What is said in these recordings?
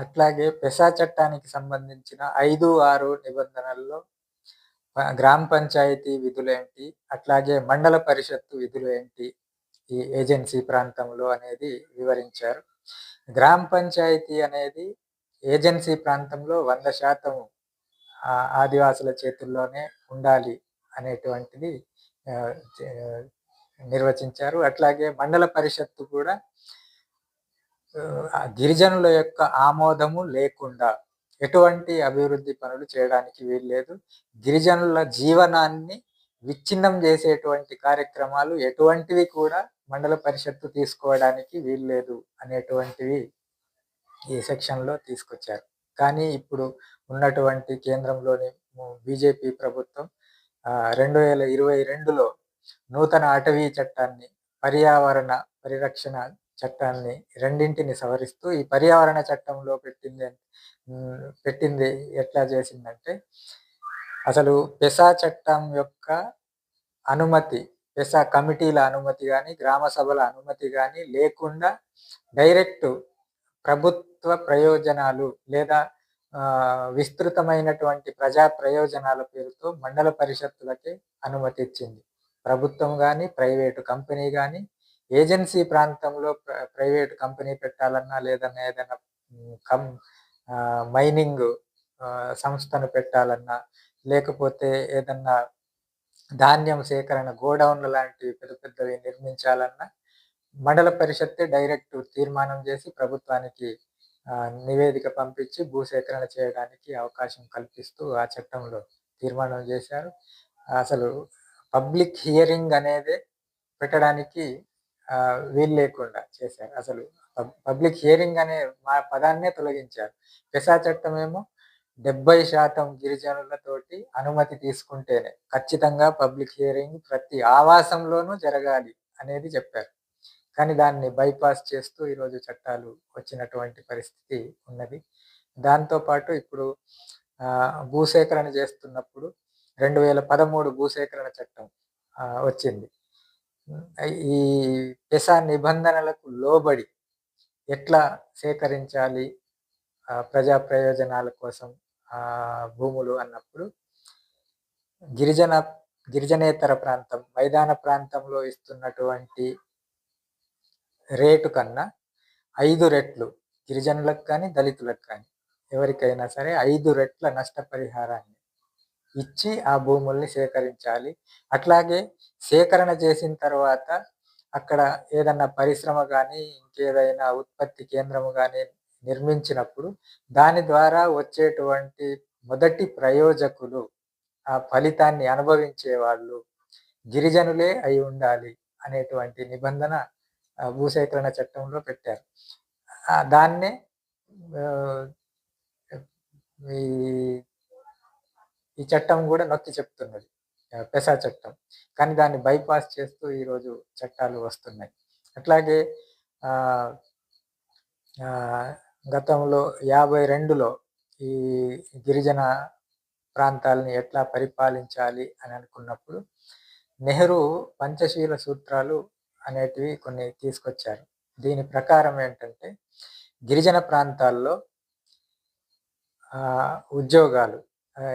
అట్లాగే పెసా చట్టానికి సంబంధించిన ఐదు ఆరు నిబంధనల్లో గ్రామ పంచాయతీ విధులు ఏంటి? అట్లాగే మండల పరిషత్తు విధులు ఏంటి? ఈ ఏజెన్సీ ప్రాంతంలో అనేది వివరించారు. గ్రామ పంచాయతీ అనేది ఏజెన్సీ ప్రాంతంలో వంద శాతం ఆదివాసుల చేతుల్లోనే ఉండాలి అనేటువంటిది నిర్వచించారు. అట్లాగే మండల పరిషత్తు కూడా గిరిజనుల యొక్క ఆమోదము లేకుండా ఎటువంటి అభివృద్ధి పనులు చేయడానికి వీల్లేదు గిరిజనుల జీవనాన్ని విచ్ఛిన్నం చేసేటువంటి కార్యక్రమాలు ఎటువంటివి కూడా మండల పరిషత్తు తీసుకోవడానికి వీల్లేదు అనేటువంటివి ఈ సెక్షన్లో తీసుకొచ్చారు. కానీ ఇప్పుడు ఉన్నటువంటి కేంద్రంలోని బీజేపీ ప్రభుత్వం రెండు వేల ఇరవై రెండులో నూతన అటవీ చట్టాన్ని పర్యావరణ పరిరక్షణ చట్టాన్ని రెండింటిని సవరిస్తూ ఈ పర్యావరణ చట్టంలో పెట్టింది పెట్టింది ఎట్లా చేసిందంటే అసలు పెసా చట్టం యొక్క అనుమతి పెసా కమిటీల అనుమతి కానీ గ్రామ సభల అనుమతి కానీ లేకుండా డైరెక్ట్ ప్రభుత్వ ప్రయోజనాలు లేదా విస్తృతమైనటువంటి ప్రజా ప్రయోజనాల పేరుతో మండల పరిషత్తులకే అనుమతి ఇచ్చింది. ప్రభుత్వం కానీ ప్రైవేటు కంపెనీ కానీ ఏజెన్సీ ప్రాంతంలో ప్రైవేట్ కంపెనీ పెట్టాలన్నా లేదన్నా ఏదైనా కం మైనింగ్ సంస్థను పెట్టాలన్నా లేకపోతే ఏదన్నా ధాన్యం సేకరణ గోడౌన్లు లాంటివి పెద్ద పెద్దవి నిర్మించాలన్నా మండల పరిషత్తే డైరెక్ట్ తీర్మానం చేసి ప్రభుత్వానికి నివేదిక పంపించి భూసేకరణ చేయడానికి అవకాశం కల్పిస్తూ ఆ చట్టంలో తీర్మానం చేశారు. అసలు పబ్లిక్ హియరింగ్ అనేది పెట్టడానికి వీలు లేకుండా చేశారు. అసలు పబ్లిక్ హియరింగ్ అనే మా పదాన్నే తొలగించారు. పెసా చట్టం ఏమో డెబ్బై శాతం గిరిజనులతోటి అనుమతి తీసుకుంటేనే ఖచ్చితంగా పబ్లిక్ హియరింగ్ ప్రతి ఆవాసంలోనూ జరగాలి అనేది చెప్పారు. కానీ దాన్ని బైపాస్ చేస్తూ ఈరోజు చట్టాలు వచ్చినటువంటి పరిస్థితి ఉన్నది. దాంతోపాటు ఇప్పుడు భూసేకరణ చేస్తున్నప్పుడు రెండు వేల పదమూడు భూసేకరణ చట్టం వచ్చింది. ఈ పెసా నిబంధనలకు లోబడి ఎట్లా సేకరించాలి? ప్రజా ప్రయోజనాల కోసం భూములు అన్నప్పుడు గిరిజన గిరిజనేతర ప్రాంతం మైదాన ప్రాంతంలో ఇస్తున్నటువంటి రేటు కన్నా ఐదు రెట్లు గిరిజనులకు కానీ దళితులకు కానీ ఎవరికైనా సరే ఐదు రెట్ల నష్టపరిహారాన్ని ఇచ్చి ఆ భూముల్ని సేకరించాలి. అట్లాగే సేకరణ చేసిన తర్వాత అక్కడ ఏదన్నా పరిశ్రమ కానీ ఇంకేదైనా ఉత్పత్తి కేంద్రము కానీ నిర్మించినప్పుడు దాని ద్వారా వచ్చేటువంటి మొదటి ప్రయోజకులు ఆ ఫలితాన్ని అనుభవించే వాళ్ళు గిరిజనులే అయి ఉండాలి అనేటువంటి నిబంధన భూసేకరణ చట్టంలో పెట్టారు. దాన్నే ఈ ఈ చట్టం కూడా నొక్కి చెప్తున్నది. పెసా చట్టం. కానీ దాన్ని బైపాస్ చేస్తూ ఈరోజు చట్టాలు వస్తున్నాయి. అట్లాగే గతంలో యాభై రెండులో ఈ గిరిజన ప్రాంతాలని ఎట్లా పరిపాలించాలి అని అనుకున్నప్పుడు నెహ్రూ పంచశీల సూత్రాలు అనేటివి కొన్ని తీసుకొచ్చారు. దీని ప్రకారం ఏంటంటే గిరిజన ప్రాంతాల్లో ఉద్యోగాలు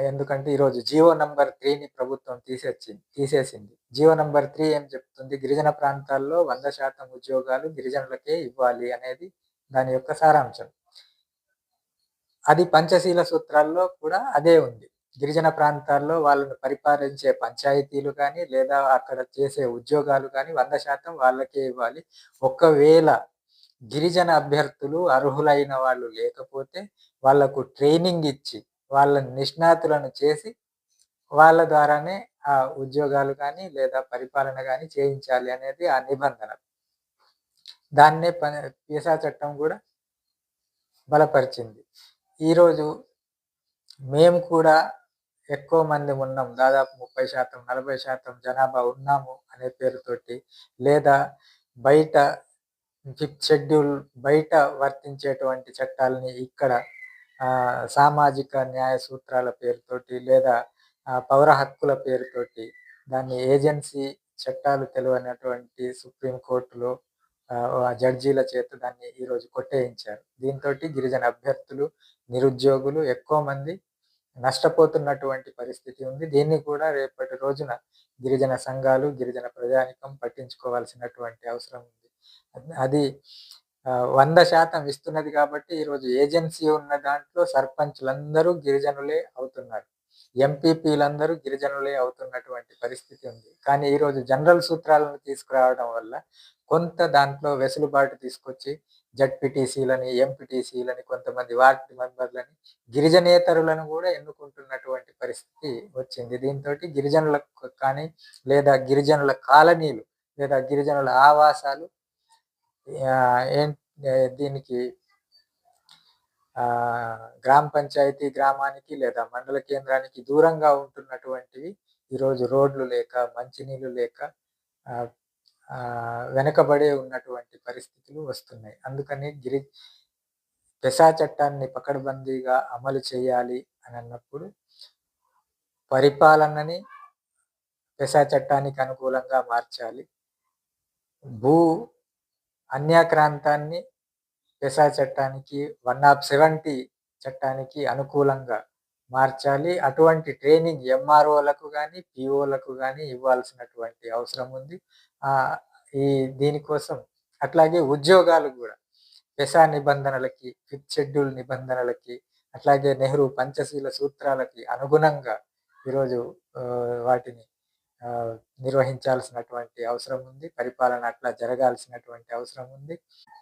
ఎందుకంటే ఈరోజు జియో నంబర్ త్రీని ప్రభుత్వం తీసేసింది తీసేసింది. జియో నంబర్ త్రీ ఏం చెప్తుంది? గిరిజన ప్రాంతాల్లో వంద శాతం ఉద్యోగాలు గిరిజనులకే ఇవ్వాలి అనేది దాని యొక్క సారాంశం. అది పంచశీల సూత్రాల్లో కూడా అదే ఉంది. గిరిజన ప్రాంతాల్లో వాళ్ళను పరిపాలించే పంచాయతీలు కానీ లేదా అక్కడ చేసే ఉద్యోగాలు కానీ వంద శాతం వాళ్ళకే ఇవ్వాలి. ఒకవేళ గిరిజన అభ్యర్థులు అర్హులైన వాళ్ళు లేకపోతే వాళ్ళకు ట్రైనింగ్ ఇచ్చి వాళ్ళ నిష్ణాతులను చేసి వాళ్ళ ద్వారానే ఆ ఉద్యోగాలు కానీ లేదా పరిపాలన కానీ చేయించాలి అనేది ఆ నిబంధన. దాన్నే పీసా చట్టం కూడా బలపరిచింది. ఈరోజు మేము కూడా ఎక్కువ మంది ఉన్నాం. దాదాపు ముప్పై శాతం నలభై శాతం జనాభా ఉన్నాము అనే పేరుతోటి లేదా బయట ఫిఫ్త్ షెడ్యూల్ బయట వర్తించేటువంటి చట్టాలని ఇక్కడ సామాజిక న్యాయ సూత్రాల పేరుతోటి లేదా పౌర హక్కుల పేరుతోటి దాన్ని ఏజెన్సీ చట్టాలు తెలివైనటువంటి సుప్రీంకోర్టులో జడ్జీల చేత దాన్ని ఈరోజు కొట్టేయించారు. దీంతో గిరిజన అభ్యర్థులు నిరుద్యోగులు ఎక్కువ మంది నష్టపోతున్నటువంటి పరిస్థితి ఉంది. దీన్ని కూడా రేపటి రోజున గిరిజన సంఘాలు గిరిజన ప్రజానికం పట్టించుకోవాల్సినటువంటి అవసరం ఉంది. అది వంద శాతం ఇస్తున్నది కాబట్టి ఈరోజు ఏజెన్సీ ఉన్న దాంట్లో సర్పంచ్లందరూ గిరిజనులే అవుతున్నారు. ఎంపీపీలందరూ గిరిజనులే అవుతున్నటువంటి పరిస్థితి ఉంది. కానీ ఈరోజు జనరల్ సూత్రాలను తీసుకురావడం వల్ల కొంత దాంట్లో వెసులుబాటు తీసుకొచ్చి జడ్పీటీసీలని ఎంపీటీసీలని కొంతమంది వార్డు మెంబర్లని గిరిజనేతరులను కూడా ఎన్నుకుంటున్నటువంటి పరిస్థితి వచ్చింది. దీంతో గిరిజనులకు కానీ లేదా గిరిజనుల కాలనీలు లేదా గిరిజనుల ఆవాసాలు దీనికి గ్రామ పంచాయతీ గ్రామానికి లేదా మండల కేంద్రానికి దూరంగా ఉంటున్నటువంటివి ఈరోజు రోడ్లు లేక మంచినీళ్ళు లేక వెనకబడే ఉన్నటువంటి పరిస్థితులు వస్తున్నాయి. అందుకని గిరి పెసా చట్టాన్ని పకడ్బందీగా అమలు చేయాలి అని అన్నప్పుడు పరిపాలనని పెసా చట్టానికి అనుకూలంగా మార్చాలి. భూ అన్యాక్రాంతాన్ని పెసా చట్టానికి వన్ ఆఫ్ సెవెంటీ చట్టానికి అనుకూలంగా మార్చాలి. అటువంటి ట్రైనింగ్ ఎంఆర్ఓలకు కానీ పిఓలకు కానీ ఇవ్వాల్సినటువంటి అవసరం ఉంది. ఈ దీనికోసం అట్లాగే ఉద్యోగాలు కూడా పెసా నిబంధనలకి ఫిఫ్త్ షెడ్యూల్ నిబంధనలకి అట్లాగే నెహ్రూ పంచశీల సూత్రాలకి అనుగుణంగా ఈరోజు వాటిని నిర్వహించాల్సినటువంటి అవసరం ఉంది. పరిపాలన అట్లా జరగాల్సినటువంటి అవసరం ఉంది.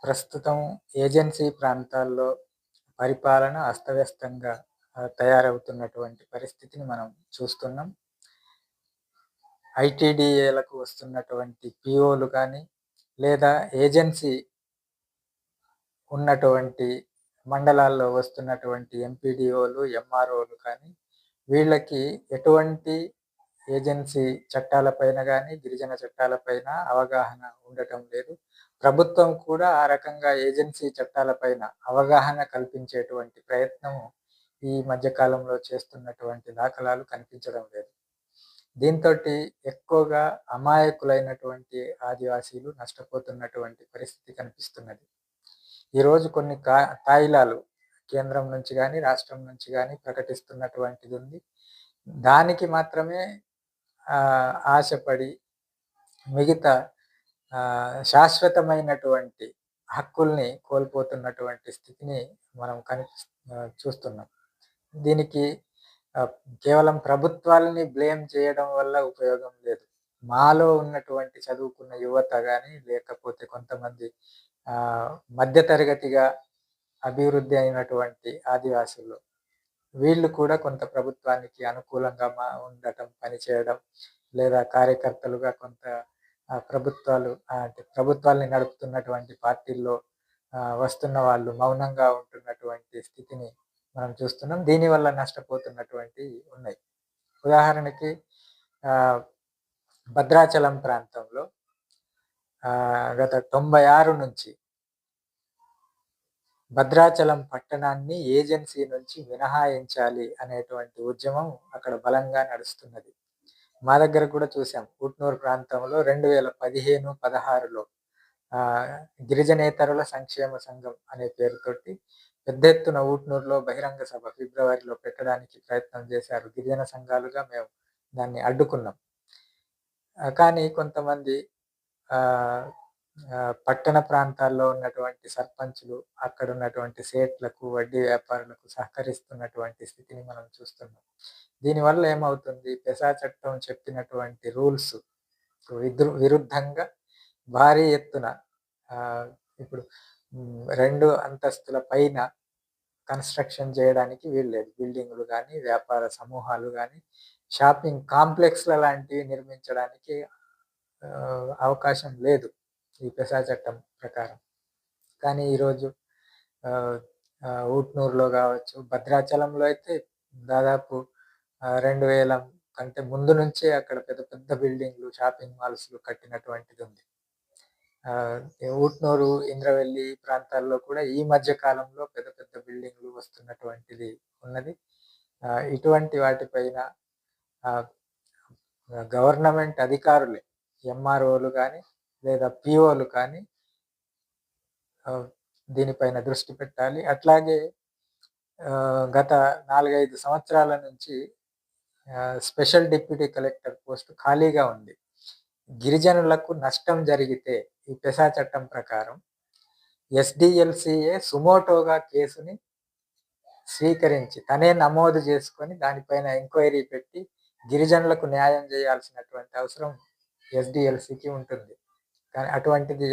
ప్రస్తుతం ఏజెన్సీ ప్రాంతాల్లో పరిపాలన అస్తవ్యస్తంగా తయారవుతున్నటువంటి పరిస్థితిని మనం చూస్తున్నాం. ఐటీడీఏలకు వస్తున్నటువంటి పిఓలు కానీ లేదా ఏజెన్సీ ఉన్నటువంటి మండలాల్లో వస్తున్నటువంటి ఎంపీడీఓలు ఎంఆర్ఓలు కానీ వీళ్ళకి ఎటువంటి ఏజెన్సీ చట్టాలపైన కానీ గిరిజన చట్టాలపైన అవగాహన ఉండటం లేదు. ప్రభుత్వం కూడా ఆ రకంగా ఏజెన్సీ చట్టాలపైన అవగాహన కల్పించేటువంటి ప్రయత్నం ఈ మధ్యకాలంలో చేస్తున్నటువంటి దాఖలాలు కనిపించడం లేదు. దీంతో ఎక్కువగా అమాయకులైనటువంటి ఆదివాసీలు నష్టపోతున్నటువంటి పరిస్థితి కనిపిస్తున్నది. ఈరోజు కొన్ని కా తాయిలాలు కేంద్రం నుంచి కానీ రాష్ట్రం నుంచి కానీ ప్రకటిస్తున్నటువంటిది ఉంది దానికి మాత్రమే ఆశపడి మిగతా శాశ్వతమైనటువంటి హక్కుల్ని కోల్పోతున్నటువంటి స్థితిని మనం కని చూస్తున్నాం. దీనికి కేవలం ప్రభుత్వాలని బ్లేమ్ చేయడం వల్ల ఉపయోగం లేదు. మాలో ఉన్నటువంటి చదువుకున్న యువత కానీ లేకపోతే కొంతమంది మధ్యతరగతిగా అభివృద్ధి అయినటువంటి ఆదివాసులు వీళ్ళు కూడా కొంత ప్రభుత్వానికి అనుకూలంగా ఉండటం పనిచేయడం లేదా కార్యకర్తలుగా కొంత ప్రభుత్వాలు అంటే ప్రభుత్వాల్ని నడుపుతున్నటువంటి పార్టీల్లో వస్తున్న వాళ్ళు మౌనంగా ఉంటున్నటువంటి స్థితిని మనం చూస్తున్నాం. దీనివల్ల నష్టపోతున్నటువంటి ఉన్నాయి. ఉదాహరణకి భద్రాచలం ప్రాంతంలో గత తొంభై ఆరు నుంచి భద్రాచలం పట్టణాన్ని ఏజెన్సీ నుంచి మినహాయించాలి అనేటువంటి ఉద్యమం అక్కడ బలంగా నడుస్తున్నది. మా దగ్గర కూడా చూసాం. ఉట్నూరు ప్రాంతంలో రెండు వేల పదిహేను పదహారులో గిరిజనేతరుల సంక్షేమ సంఘం అనే పేరుతోటి పెద్ద ఎత్తున ఊట్నూరులో బహిరంగ సభ ఫిబ్రవరిలో పెట్టడానికి ప్రయత్నం చేశారు. గిరిజన సంఘాలుగా మేము దాన్ని అడ్డుకున్నాం. కానీ కొంతమంది పట్టణ ప్రాంతాల్లో ఉన్నటువంటి సర్పంచులు అక్కడ ఉన్నటువంటి సేట్లకు వడ్డీ వ్యాపారులకు సహకరిస్తున్నటువంటి స్థితిని మనం చూస్తున్నాం. దీనివల్ల ఏమవుతుంది? పెసా చట్టం చెప్పినటువంటి రూల్స్ విరుద్ధంగా భారీ ఎత్తున ఇప్పుడు రెండు అంతస్తుల పైన కన్స్ట్రక్షన్ చేయడానికి వీల్లేదు. బిల్డింగ్లు కానీ వ్యాపార సమూహాలు కానీ షాపింగ్ కాంప్లెక్స్ల లాంటివి నిర్మించడానికి అవకాశం లేదు. ఈ పెసా చట్టం ప్రకారం. కానీ ఈరోజు ఊట్నూరులో కావచ్చు భద్రాచలంలో అయితే దాదాపు రెండు వేల కంటే ముందు నుంచే అక్కడ పెద్ద పెద్ద బిల్డింగ్లు షాపింగ్ మాల్స్లు కట్టినటువంటిది ఉంది. ఊట్నూరు ఇంద్రవెల్లి ప్రాంతాల్లో కూడా ఈ మధ్య కాలంలో పెద్ద పెద్ద బిల్డింగ్లు వస్తున్నటువంటిది ఉన్నది. ఇటువంటి వాటిపైన గవర్నమెంట్ అధికారులే ఎంఆర్ఓలు కానీ లేదా పిఓలు కానీ దీనిపైన దృష్టి పెట్టాలి. అట్లాగే గత 4, 5 సంవత్సరాల నుంచి స్పెషల్ డిప్యూటీ కలెక్టర్ పోస్ట్ ఖాళీగా ఉంది. గిరిజనులకు నష్టం జరిగితే ఈ పెసా చట్టం ప్రకారం ఎస్‌డిఎల్‌సిఏ సుమోటోగా కేసుని స్వీకరించి తనే నమోదు చేసుకొని దానిపైన ఎంక్వైరీ పెట్టి గిరిజనులకు న్యాయం చేయాల్సినటువంటి అవసరం ఎస్‌డిఎల్‌సికి ఉంటుంది. కానీ అటువంటిది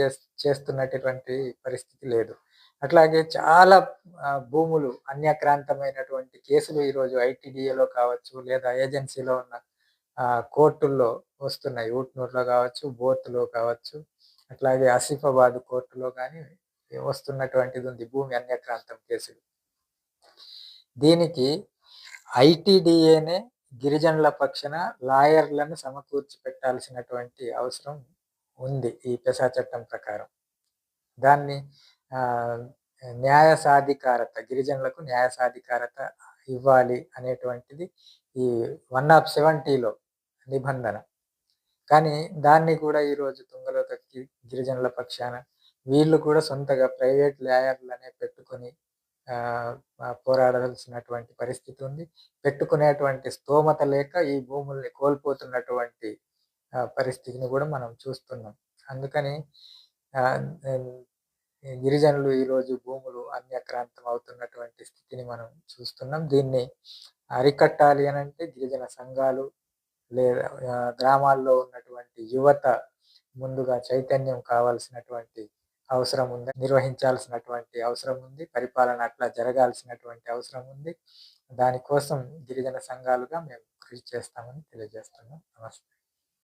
చేస్తున్నటువంటి పరిస్థితి లేదు. అట్లాగే చాలా భూములు అన్యక్రాంతమైనటువంటి కేసులు ఈరోజు ఐటీడీఏలో కావచ్చు, లేదా ఏజెన్సీలో ఉన్న కోర్టుల్లో వస్తున్నాయి. ఊట్నూరులో కావచ్చు, బోర్తులో కావచ్చు, అట్లాగే ఆసిఫాబాద్ కోర్టులో కానీ వస్తున్నటువంటిది ఉంది భూమి అన్యక్రాంతం కేసులు. దీనికి ఐటీడీఏనే గిరిజనుల పక్షన లాయర్‌లను సమకూర్చి పెట్టాల్సినటువంటి అవసరం ఉంది ఈ పెసా చట్టం ప్రకారం. దాన్ని న్యాయ సాధికారత గిరిజనులకు న్యాయ సాధికారత ఇవ్వాలి అనేటువంటిది ఈ 1/70లో నిబంధన. కానీ దాన్ని కూడా ఈరోజు తుంగలో తక్కి గిరిజనుల పక్షాన వీళ్ళు కూడా సొంతగా ప్రైవేట్ లాయర్‌లనే పెట్టుకొని పోరాడాల్సినటువంటి పరిస్థితి ఉంది. పెట్టుకునేటువంటి స్తోమత లేక ఈ భూముల్ని కోల్పోతున్నటువంటి పరిస్థితిని కూడా మనం చూస్తున్నాం. అందుకని గిరిజనులు ఈరోజు భూములు అన్యక్రాంతం అవుతున్నటువంటి స్థితిని మనం చూస్తున్నాం. దీన్ని అరికట్టాలి అని అంటే గిరిజన సంఘాలు లేదా గ్రామాల్లో ఉన్నటువంటి యువత ముందుగా చైతన్యం కావాల్సినటువంటి అవసరం ఉంది. నిర్వహించాల్సినటువంటి అవసరం ఉంది. పరిపాలన అట్లా జరగాల్సినటువంటి అవసరం ఉంది. దానికోసం గిరిజన సంఘాలుగా మేము కృషి చేస్తామని తెలియజేస్తున్నాం. నమస్తే.